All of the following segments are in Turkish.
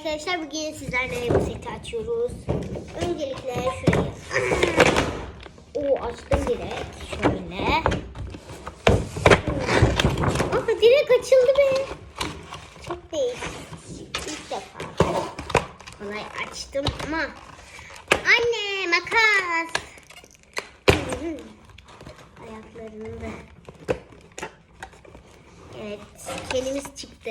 arkadaşlar bugün sizlerle bu seti açıyoruz. Öncelikle şurayı. O açtım direkt. Şöyle. Aa direkt açıldı be. Çok değişik. İlk defa. Kolay açtım ama. Anne makas. Ayaklarını da. Evet, kelimiz çıktı.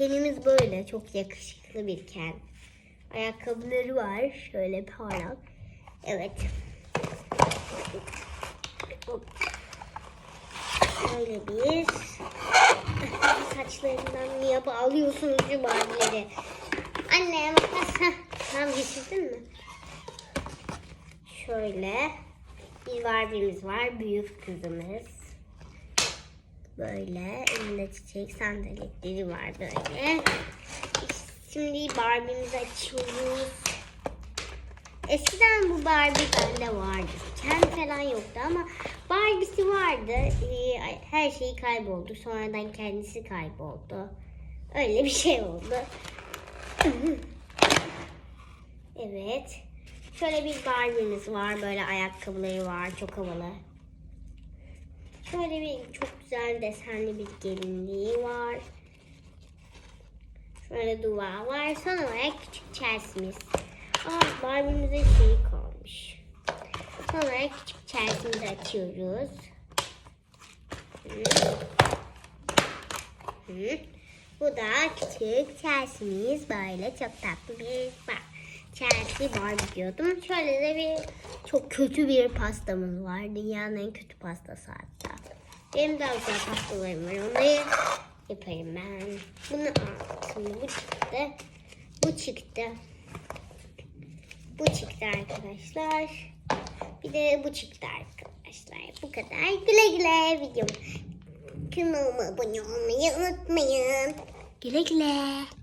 Kelimiz böyle çok yakışıklı bir kel. Ayakkabıları var, şöyle parlak. Evet. Hop. Şöyle bir. Saçlarından niye bağlıyorsunuz şu Barbie'leri? Anne makas. Heh, Tamam getirdin mi? Şöyle bir Barbie'miz var. Büyük kızımız. Böyle elinde çiçek sandaletleri var böyle. Şimdi Barbie'mizi açıyoruz. Eskiden bu Barbie bende vardı. Kendi falan yoktu ama Barbie'si vardı. Ee, Her şeyi kayboldu. Sonradan kendisi kayboldu. Öyle bir şey oldu. Evet. Şöyle bir Barbie'miz var. Böyle ayakkabıları var. Çok havalı. Şöyle bir çok güzel desenli bir gelinliği var. Şöyle duvar var. Son olarak küçük Chelsea'miz. Aa Barbie'mize şey kalmış. Son olarak küçük Chelsea'mizi açıyoruz. Hı. Hı. Bu da küçük Chelsea'miz. Böyle çok tatlı bir bak. Chelsea Barbie diyordum. Şöyle de bir çok kötü bir pastamız var. Dünyanın en kötü pastası hatta. Benim daha güzel pastalarım var. Onları yaparım ben. Bunu al. Şimdi bu çıktı. Bu çıktı. Bu çıktı arkadaşlar. Bir de bu çıktı arkadaşlar. Bu kadar. Güle güle videom. Kanalıma abone olmayı unutmayın. Güle güle.